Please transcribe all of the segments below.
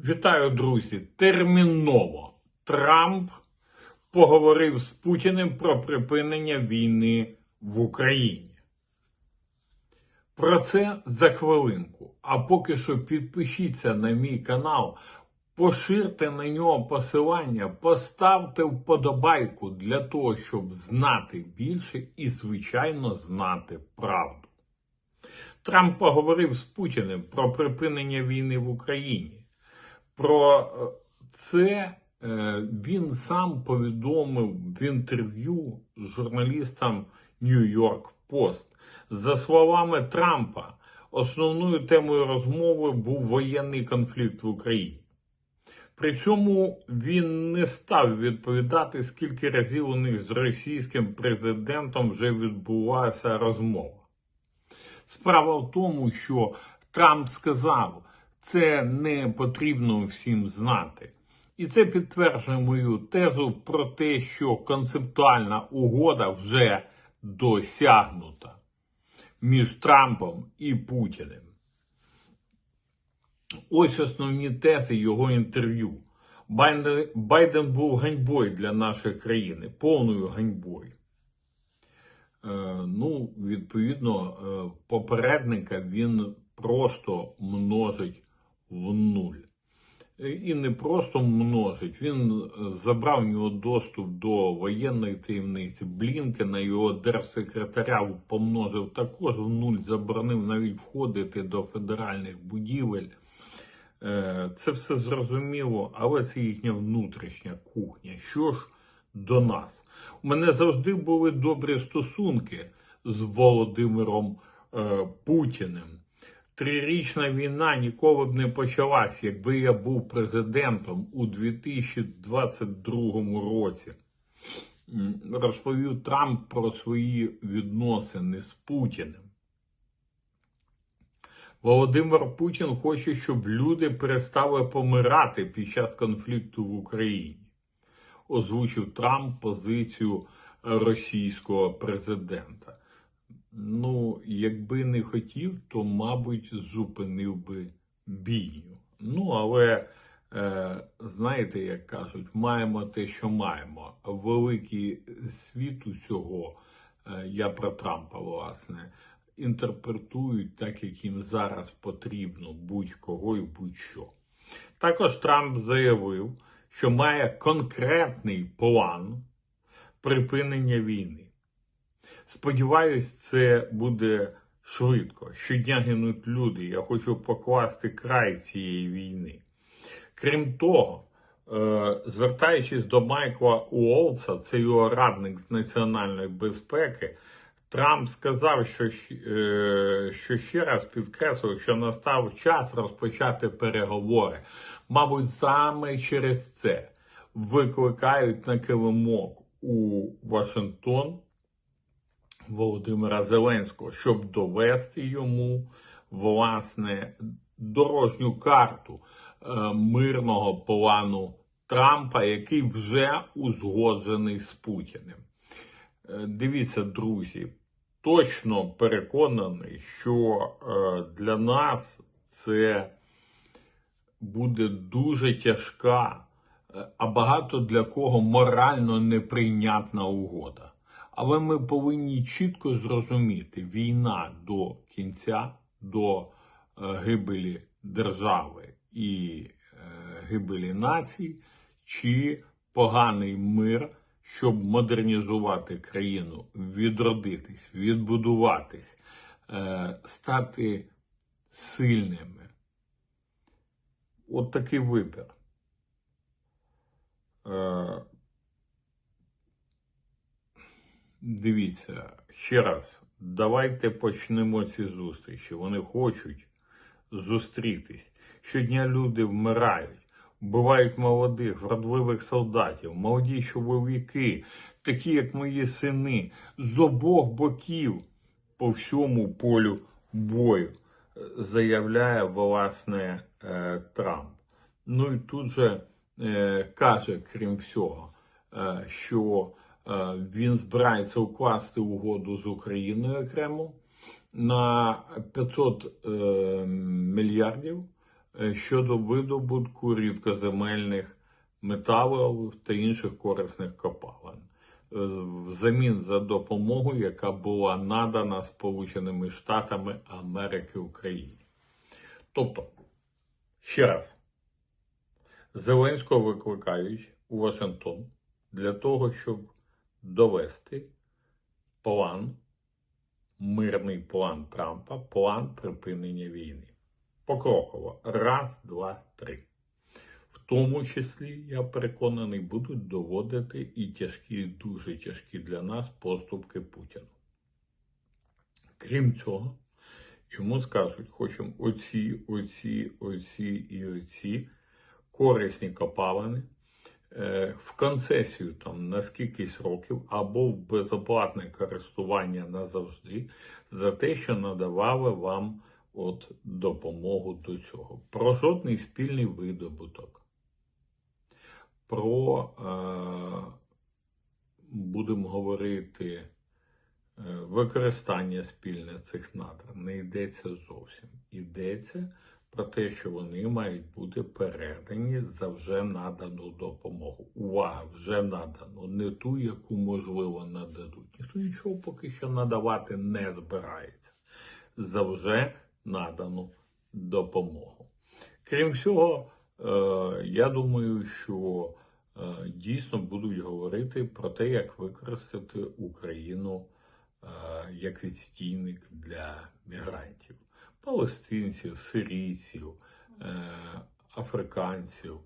Вітаю, друзі! Терміново Трамп поговорив з Путіним про припинення війни в Україні. Про це за хвилинку. А поки що підпишіться на мій канал, поширте на нього посилання, поставте вподобайку для того, щоб знати більше і, звичайно, знати правду. Трамп поговорив з Путіним про припинення війни в Україні. Про е, це е, він сам повідомив в інтерв'ю журналістам Нью-Йорк Пост. За словами Трампа, основною темою розмови був воєнний конфлікт в Україні. При цьому він не став відповідати, скільки разів у них з російським президентом вже відбулася розмова. Справа в тому, що Трамп сказав, це не потрібно всім знати. І це підтверджує мою тезу про те, що концептуальна угода вже досягнута між Трампом і Путіним. Ось основні тези його інтерв'ю. Байден, Байден був ганьбою для нашої країни, повною ганьбою. Е, ну, відповідно, е, попередника він просто множить в нуль. І не просто множить, він е, забрав у нього доступ до воєнної таємниці. Блінкена, його держсекретаря, помножив також в нуль, заборонив навіть входити до федеральних будівель. Е, Це все зрозуміло, але це їхня внутрішня кухня. Що ж до нас? У мене завжди були добрі стосунки з Володимиром е, Путіним. Трирічна війна ніколи б не почалась, якби я був президентом у 2022 році. Розповів Трамп про свої відносини з Путіним. Володимир Путін хоче, щоб люди перестали помирати під час конфлікту в Україні. Озвучив Трамп позицію російського президента. Ну, якби не хотів, то, мабуть, зупинив би бійню. Ну, але, е, знаєте, як кажуть, маємо те, що маємо. Великий світ усього, е, я про Трампа, власне, інтерпретують так, як їм зараз потрібно будь-кого і будь-що. Також Трамп заявив, що має конкретний план припинення війни. Сподіваюсь, це буде швидко. Щодня гинуть люди. Я хочу покласти край цієї війни. Крім того, е, звертаючись до Майкла Уолтса, це його радник з національної безпеки, Трамп сказав, що, е, що ще раз підкреслив, що настав час розпочати переговори. Мабуть, саме через це викликають на килимок у Вашингтон Володимира Зеленського, щоб довести йому власне дорожню карту е, мирного плану Трампа, який вже узгоджений з Путіним. Е, Дивіться, друзі, точно переконаний, що е, для нас це буде дуже тяжка, а багато для кого морально неприйнятна угода. Але ми повинні чітко зрозуміти, війна до кінця, до е, гибелі держави і е, гибелі націй, чи поганий мир, щоб модернізувати країну, відродитись, відбудуватись, е, стати сильними. От такий вибір. Е, Дивіться, ще раз, давайте почнемо ці зустрічі. Вони хочуть зустрітись. Щодня люди вмирають, вбивають молодих, вродливих солдатів, молоді чоловіки, такі як мої сини, з обох боків по всьому полю бою, заявляє власне е, Трамп. Ну і тут же е, каже, крім всього, е, що він збирається укласти угоду з Україною окремо на 500 е, мільярдів е, щодо видобутку рідкоземельних металів та інших корисних копалин е, взамін за допомогу, яка була надана Сполученими Штатами Америки Україні. Тобто, ще раз, Зеленського викликають у Вашингтон для того, щоб довести план, мирний план Трампа, план припинення війни. Покроково. Раз, два, три. В тому числі, я переконаний, будуть доводити і тяжкі, дуже тяжкі для нас поступки Путіна. Крім цього, йому скажуть, хочемо оці, оці, оці і оці корисні копалини в концесію там на скількись років або в безоплатне користування назавжди за те, що надавали вам от допомогу до цього. Про жодний спільний видобуток. Про, е, будемо говорити, е, використання спільне цих надр не йдеться зовсім. Йдеться про те, що вони мають бути передані за вже надану допомогу. Увага, вже надану, не ту, яку можливо нададуть. Ніхто нічого поки що надавати не збирається. За вже надану допомогу. Крім всього, е, я думаю, що е, дійсно будуть говорити про те, як використати Україну е, як відстійник для мігрантів, палестинців, сирійців, е, африканців.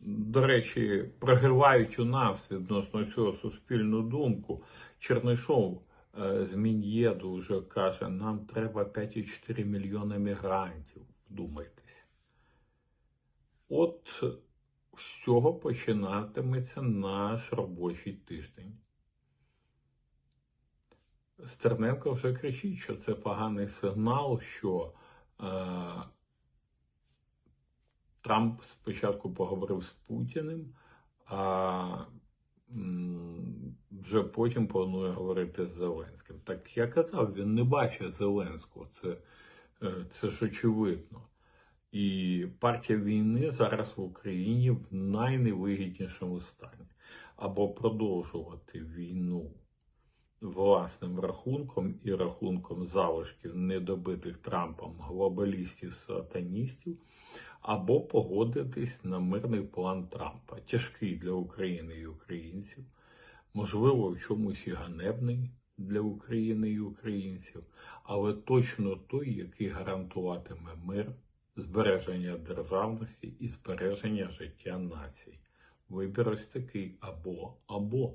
До речі, прогривають у нас відносно цього суспільну думку. Чернишов е, з Мін'єду вже каже, нам треба 5,4 мільйони мігрантів. Вдумайтесь. От з цього починатиметься наш робочий тиждень. Стерненко вже кричить, що це поганий сигнал, що е, Трамп спочатку поговорив з Путіним, а вже потім планує говорити з Зеленським. Так я казав, він не бачить Зеленського, це, е, це ж очевидно. І партія війни зараз в Україні в найневигіднішому стані. Або продовжувати війну власним рахунком і рахунком залишків недобитих Трампом глобалістів-сатаністів, або погодитись на мирний план Трампа, тяжкий для України і українців, можливо, в чомусь і ганебний для України і українців, але точно той, який гарантуватиме мир, збереження державності і збереження життя націй. Вибір ось такий або або